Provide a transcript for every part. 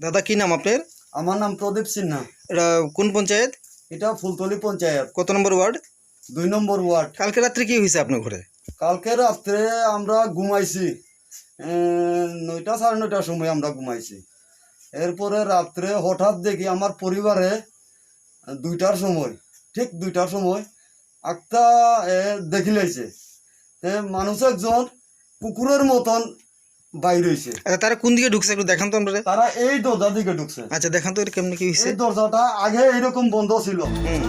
দাদা কি নাম আপনার? আমার নাম প্রদীপ সিনহা। এটা কোন পঞ্চায়েত? এটা ফুলতলি পঞ্চায়েত। কত নম্বর ওয়ার্ড? দুই নম্বর ওয়ার্ড। কালকে রাত্রে কি হয়েছে আপনার ঘরে? কালকে রাত্রে আমরা ঘুমাইছি নয়টা সাড়ে নয়টার সময় আমরা ঘুমাইছি। এরপরে রাত্রে হঠাৎ দেখি আমার পরিবারে দুইটার সময় ঠিক দুইটার সময় একটা দেখি লাইছে মানুষ একজন কুকুরের মতন বাইর হয়েছে আচ্ছা তারা কোন দিকে ঢুকছে একটু দেখান তো আমরা তারা এই দরজা দিকে ঢুকছে। আচ্ছা দেখান তো এটা কেমনি কি এই দরজাটা আগে এইরকম বন্ধ ছিল। হুম।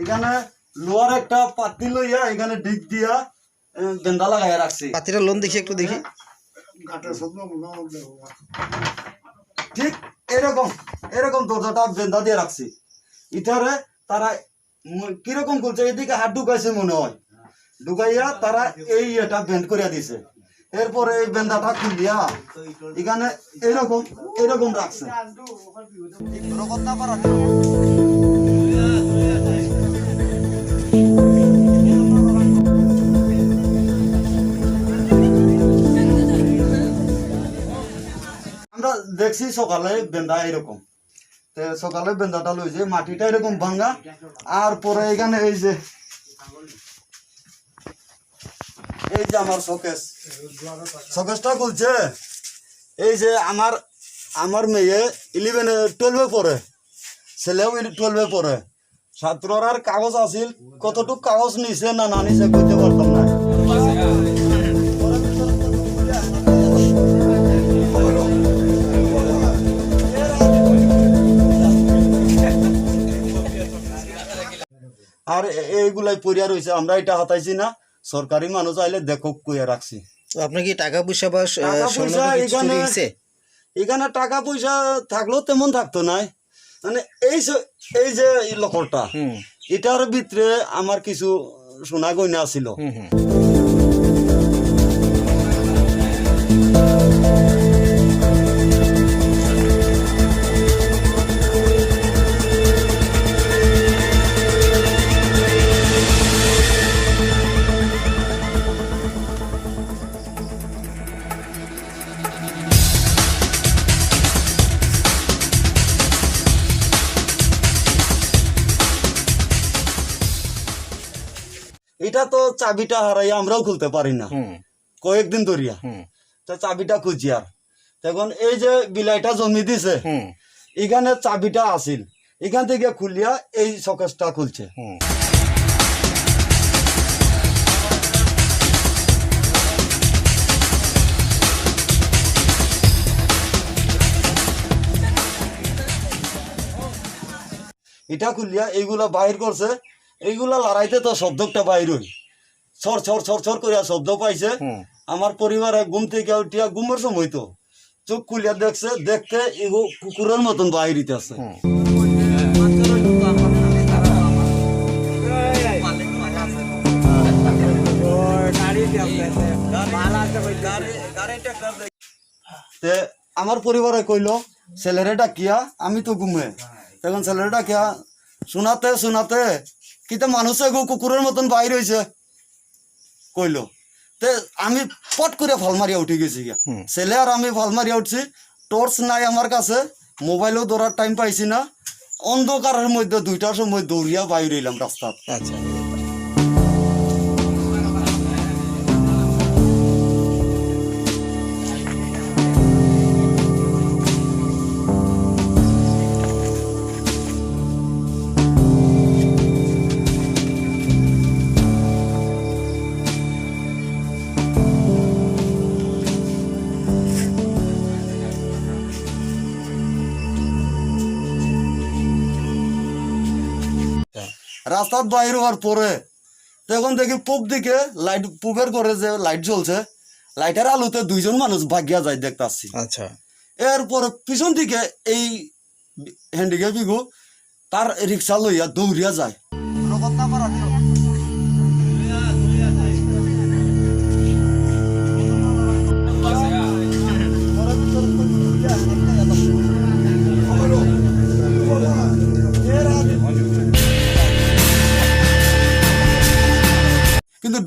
এখানে লোহার একটা পাতি লইয়া এখানে ডিগ দিয়া আহ, বেন্দা লাগাইয়া রাখছি। পাতিটা লোন দেখি একটু দেখি। ঠিক এরকম এরকম দরজাটা বেন্দা দিয়ে রাখছি। ইটারে তারা কীরকম করছে এদিকে হাত ঢুকাইছে মনে হয়। ঢুকাইয়া তারা এই এটা বেন্ড করিয়া দিছে। এরপরে এই বেন্দাটা খুলিয়া এখানে এরকম এরকম রাখছে। দেখছি সকালে বেন্দা এরকম। তে সকালে বেন্দাটা লই যে মাটিটা এরকম ভাঙ্গা, আর পরে এখানে এই যে এই যে আমার শোকেস। শোকেসটা খুলছে, এই যে আমার আমার মেয়ে ইলেভেনে টুয়েলভে পড়ে, ছেলেও টুয়েলভে পড়ে। ছাত্রর আর কাগজ আছিল, কতটুক কাগজ নিছে না না নিছে কইতে পারতাম না। আর এইগুলাই পড়িয়া রয়েছে আমরা এটা হাতাইছি না। সরকারি মানুষ আইলে দেখক কইয়া রাখছি। আপনি আপনার কি টাকা পয়সা বা পয়সা এখানে- এখানে টাকা পয়সা থাকলেও তেমন থাকতো নাই। মানে এই যে- এই যে এই লকরটা এটার ভিতরে আমার কিছু সোনা গয়না আছিল এটা তো চাবিটা হারাই আমরাও খুলতে পারি না। হুম। কয়েকদিন ধরিয়া। হুম। তো চাবিটা খুঁজি আর। তখন এই যে বিলাইটা জমি দিছে হুম। এখানে চাবিটা আছিল। এখান থেকে খুলিয়া এই শকেসটা খুলছে। হুম। এটা খুলিয়া এইগুলা বাহির করছে। এইগুলা লড়াইতে তো শব্দটা বাইর হই ছর ছর ছর ছর করিয়া শব্দ পাইছে। আমার পরিবারে ঘুম থেকে উঠিয়া ঘুমের সময় তো। চোখ খুলিয়া দেখছে দেখতে এগো কুকুরের মতন বাহিরিতে আছে। তে আমার পরিবারে কইল ছেলেরে ডাকিয়া আমি তো ঘুমে। তখন ছেলেরে ডাকিয়া শোনাতে শোনাতে কিতা মানুষে গো কুকুরের মতন বাইর হয়েছে কইলো। তে আমি পট করে ফল মারিয়া উঠে গেছি গিয়া। ছেলে আর আমি ফল মারিয়া উঠছি। টর্চ নাই আমার কাছে মোবাইলও দৌড়ার টাইম পাইছি না। অন্ধকারের মধ্যে দুইটার সময় দৌড়িয়া বাইর রইলাম রাস্তা আচ্ছা। রাস্তাত বাইর হওয়ার পরে তখন দেখি পূব দিকে লাইট পূবের করে যে লাইট জ্বলছে লাইটের আলোতে দুইজন মানুষ ভাগিয়া যায় দেখতে আসছি আচ্ছা। এরপর পিছন দিকে এই হ্যান্ডিক্যাপ বিগু তার রিক্সা লইয়া দৌড়িয়া যায়।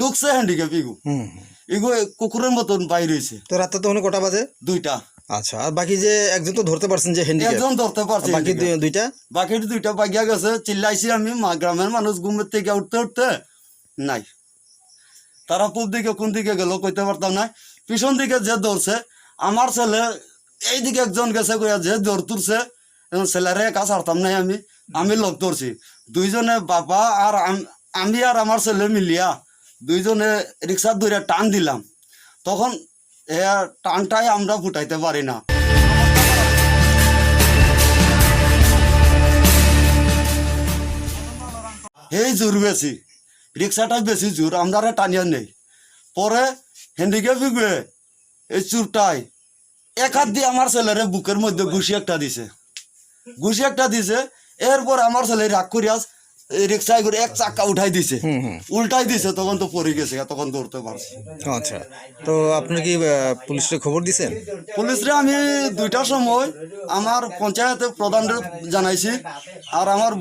ঢুকছে হ্যান্ডিক্যাপ ইগু। হুম ইগু কুকুরের মতন বাইর হয়েছে। তো রাতে তখন কটা বাজে? দুইটা। আচ্ছা আর বাকি যে একজন তো ধরতে পারছেন যে হ্যান্ডিক্যাপ একজন ধরতে পারছে বাকি দুইটা? বাকি দুইটা বাগিয়া গেছে চিল্লাইছি আমি গ্রামের মানুষ ঘুমের থেকে উঠতে উঠতে নাই। তারা পূব দিকে কোন দিকে গেল কইতে পারতাম না। পিছন দিকে যে দৌড়ছে আমার ছেলে এই দিকে একজন গেছে কইয়া যে দৌড় তুলছে এখন ছেলেরে একা ছাড়তাম নাই আমি। আমি লগ ধরছি। দুইজনে বাবা আর আমি আর আমার ছেলে মিলিয়া দুইজনে রিক্সা ধরে টান দিলাম। তখন টানটাই আমরা ফুটাইতে পারি না। এই জোর বেশি। রিক্সাটাই বেশি জোর, আমরা টানিয়া নেই। পরে হ্যান্ডিক্যাপ গিয়ে এই চুরটাই এক হাত দিয়ে আমার ছেলেরে বুকের মধ্যে ঘুষি একটা দিছে। ঘুষি একটা দিছে, এরপর আমার ছেলে রাগ করিয়া এই রিক্সায় করে এক চাক্কা উঠাই দিছে। উল্টাই দিছে তখন তো পড়ে গেছে তখন ধরতে পারছি। আচ্ছা তো আপনি কি পুলিশে খবর দিছেন? পুলিশরে আমি দুইটার সময় আমার পঞ্চায়েতে প্রধান জানাইছি আর আমার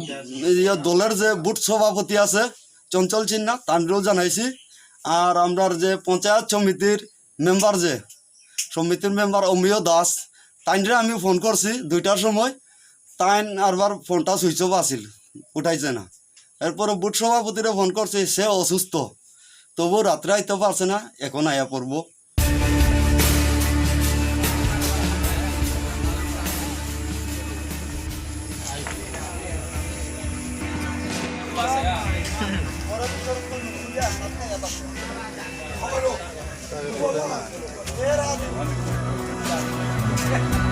ইয়ে দলের যে বুথ সভাপতি আছে চঞ্চল চিন্না তান্ডেও জানাইছি আর আমরার যে পঞ্চায়েত সমিতির মেম্বার যে সমিতির মেম্বার অমিয় দাস তাইনরে আমি ফোন করছি দুইটার সময়। তাইন আরবার ফোনটা সুইচ অফ আছিল। উঠাইছে না। এরপরে বুট সভাপতিরা ফোন করছে সে অসুস্থ। তবু রাত্রে আইতে পারছে না এখন আয়া পড়ব। Yeah.